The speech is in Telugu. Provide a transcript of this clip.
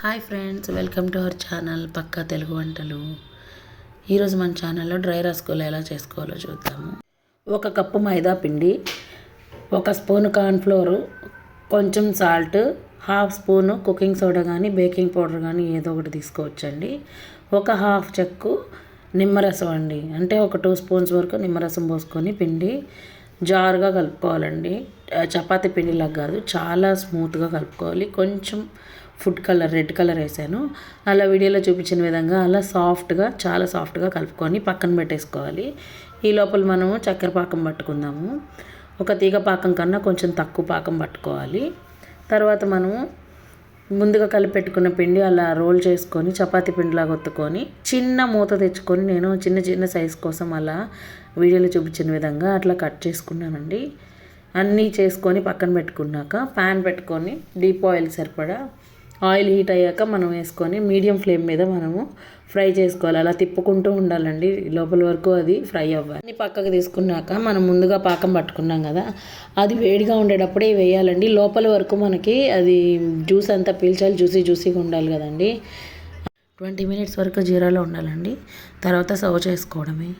Hi friends welcome to our channel పక్కా తెలుగు వంటలు. ఈరోజు మన ఛానల్లో డ్రై రసగుల్లా ఎలా చేసుకోవాలో చూద్దాము. ఒక కప్పు మైదా పిండి ఒక స్పూన్ కార్న్ఫ్లోరు కొంచెం salt half spoon cooking soda కానీ బేకింగ్ పౌడర్ కానీ ఏదో ఒకటి తీసుకోవచ్చండి. ఒక హాఫ్ చెక్కు నిమ్మరసం అండి. అంటే ఒక టూ స్పూన్స్ వరకు నిమ్మరసం పోసుకొని పిండి జారుగా కలుపుకోవాలండి. చపాతి చపాతీ పిండిలాగా కాదు చాలా స్మూత్గా కలుపుకోవాలి. కొంచెం ఫుడ్ కలర్ రెడ్ కలర్ వేసాను. అలా వీడియోలో చూపించిన విధంగా అలా సాఫ్ట్గా చాలా సాఫ్ట్గా కలుపుకొని పక్కన పెట్టేసుకోవాలి. ఈ లోపల మనము చక్కెర పాకం పట్టుకుందాము. ఒక తీగ పాకం కన్నా కొంచెం తక్కువ పాకం పట్టుకోవాలి. తర్వాత మనము ముందుగా కలిపి పెట్టుకున్న పిండి అలా రోల్ చేసుకొని చపాతీ పిండిలాగా ఒత్తుకొని చిన్న మూత తెచ్చుకొని నేను చిన్న చిన్న సైజ్ కోసం అలా వీడియోలో చూపించిన విధంగా అట్లా కట్ చేసుకున్నానండి. అన్నీ చేసుకొని పక్కన పెట్టుకున్నాక ప్యాన్ పెట్టుకొని డీప్ ఆయిల్ సరిపడా ఆయిల్ హీట్ అయ్యాక మనం వేసుకొని మీడియం ఫ్లేమ్ మీద మనము ఫ్రై చేసుకోవాలి. అలా తిప్పుకుంటూ ఉండాలండి. లోపల వరకు అది ఫ్రై అవ్వాలి. అన్ని పక్కకు తీసుకున్నాక మనం ముందుగా పాకం పట్టుకున్నాం కదా అది వేడిగా ఉండేటప్పుడే వేయాలండి. లోపల వరకు మనకి అది జ్యూస్ అంతా పీల్చాలి. జ్యూసీ జ్యూసీగా ఉండాలి కదండి. ట్వంటీ మినిట్స్ వరకు జీరాలో ఉండాలండి. తర్వాత సర్వ్ చేసుకోవడమే.